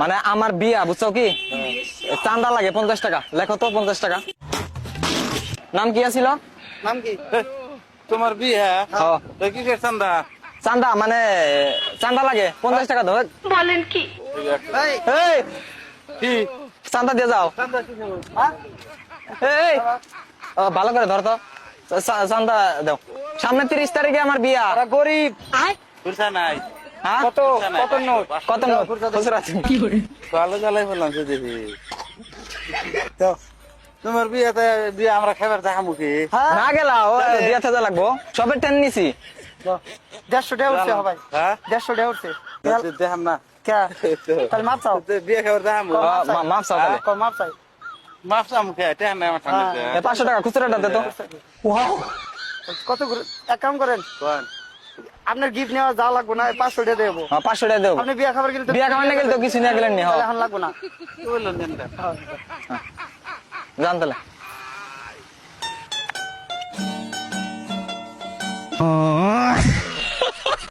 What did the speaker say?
মানে আমার বিয়া বুঝছ কি? চান্দা লাগে পঞ্চাশ টাকা। লেখো তো পঞ্চাশ টাকা। নাম কি আছিল? নাম কি? তোমার বিয়া? কিসের চান্দা চান্দা মানে চান্দা লাগে। পঞ্চাশ টাকা ধর। বলেন কি? চান্দা দিয়ে যাও। ভালো করে ধর তো। চান্দা দাও। সামনে তিরিশ তারিখে আমার বিয়া। গরিব। নাই। কত কত নোট? কত নোট? খুচরা আছে? ভালো জ্বালাই বললাম দেখি তো তোমার বিয়েতে বিয়ে আমরা খাবার দেখা মুখে না গেলা ও দিয়া থাকা লাগবো। সবের টেন নিছি। দেড়শো টাকা উঠছে ভাই হ্যাঁ? দেড়শো টাকা উঠছে। দেখাম না। কে? তাহলে মাপ চাও। বিয়ে খাবার মা- মাপ চাও তাহলে। মাপ চাই। মুখে টেন নাই আমার ঠান্ডা পাঁচশো টাকা খুচরাটা দে তো। কত করে- এক কাম করেন। কোন আপনার গিফট নেওয়া যা লাগবো না পাঁচশো টাকা দেবো। হ্যাঁ, পাঁচশো টাকা দেবো। আপনি বিয়া খাবার কিন্তু বিয়া খাবার না গেলে তো কিছু নিয়ে গেলেন নি এখন লাগবো না। জান তাহলে। हाँ